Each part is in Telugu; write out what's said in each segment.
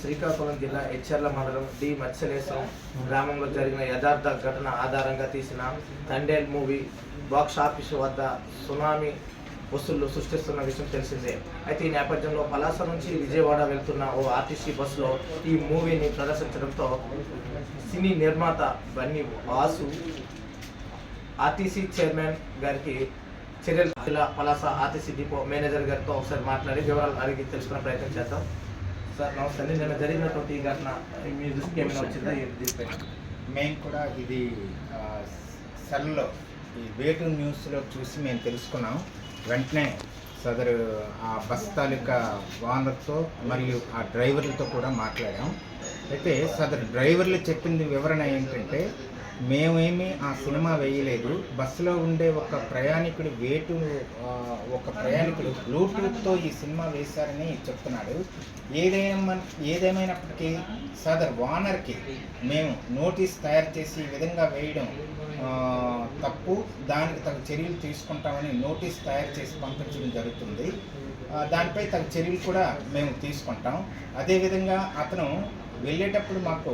శ్రీకాకుళం జిల్లా హెచ్చర్ల మండలం డి. మత్స్యలేశ్వరం గ్రామంలో జరిగిన యథార్థ ఘటన ఆధారంగా తీసిన తండేల్ మూవీ బాక్స్ ఆఫీసు వద్ద సునామీ వసూళ్ళు సృష్టిస్తున్న విషయం తెలిసిందే. అయితే ఈ నేపథ్యంలో పలాస నుంచి విజయవాడ వెళ్తున్న ఓ ఆర్టీసీ బస్సులో ఈ మూవీని ప్రదర్శించడంతో సినీ నిర్మాత బన్నీ వాసు ఆర్టీసీ చైర్మన్ గారికి చర్యలు జిల్లా పలాస ఆర్టీసీ డిపో మేనేజర్ గారితో ఒకసారి మాట్లాడి వివరాలు అడిగి తెలుసుకునే ప్రయత్నం చేద్దాం. సార్ నమస్తే అండి. నిన్న జరిగినటువంటి ఈ ఘటన మీ దృష్టికి ఏమైనా వచ్చిందా? దీనిపై మేము కూడా ఇది సెల్లో ఈ వేటు న్యూస్లో చూసి మేము తెలుసుకున్నాం. వెంటనే సదరు ఆ బస్ తాలూకా ఓనర్తో మరియు ఆ డ్రైవర్లతో కూడా మాట్లాడాం. అయితే సదరు డ్రైవర్లు చెప్పింది వివరణ ఏంటంటే మేమేమి ఆ సినిమా వేయలేదు. బస్సులో ఉండే ఒక ప్రయాణికుడు వేటు ఒక ప్రయాణికుడు బ్లూటూత్తో ఈ సినిమా వేశారని చెప్తున్నాడు. ఏదైనా ఏదేమైనప్పటికీ సదర్ వానర్కి మేము నోటీస్ తయారు చేసి ఈ విధంగా వేయడం తప్పు. దానికి తగు చర్యలు తీసుకుంటామని నోటీస్ తయారు చేసి పంపించడం జరుగుతుంది. దానిపై తగు చర్యలు కూడా మేము తీసుకుంటాం. అదేవిధంగా అతను వెళ్ళేటప్పుడు మాకు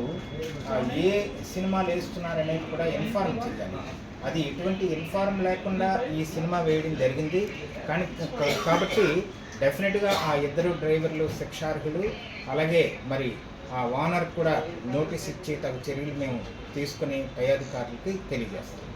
ఏ సినిమాలు వేస్తున్నారనేది కూడా ఇన్ఫార్మ్ చేయాలి అది ఎటువంటి ఇన్ఫార్మ్ లేకుండా ఈ సినిమా వేయడం జరిగింది. కానీ కాబట్టి డెఫినెట్గా ఆ ఇద్దరు డ్రైవర్లు శిక్షార్హులు అలాగే మరి ఆ ఓనర్ కూడా నోటీస్ ఇచ్చి తగు చర్యలు మేము తీసుకుని పై అధికారులకి తెలియజేస్తాం.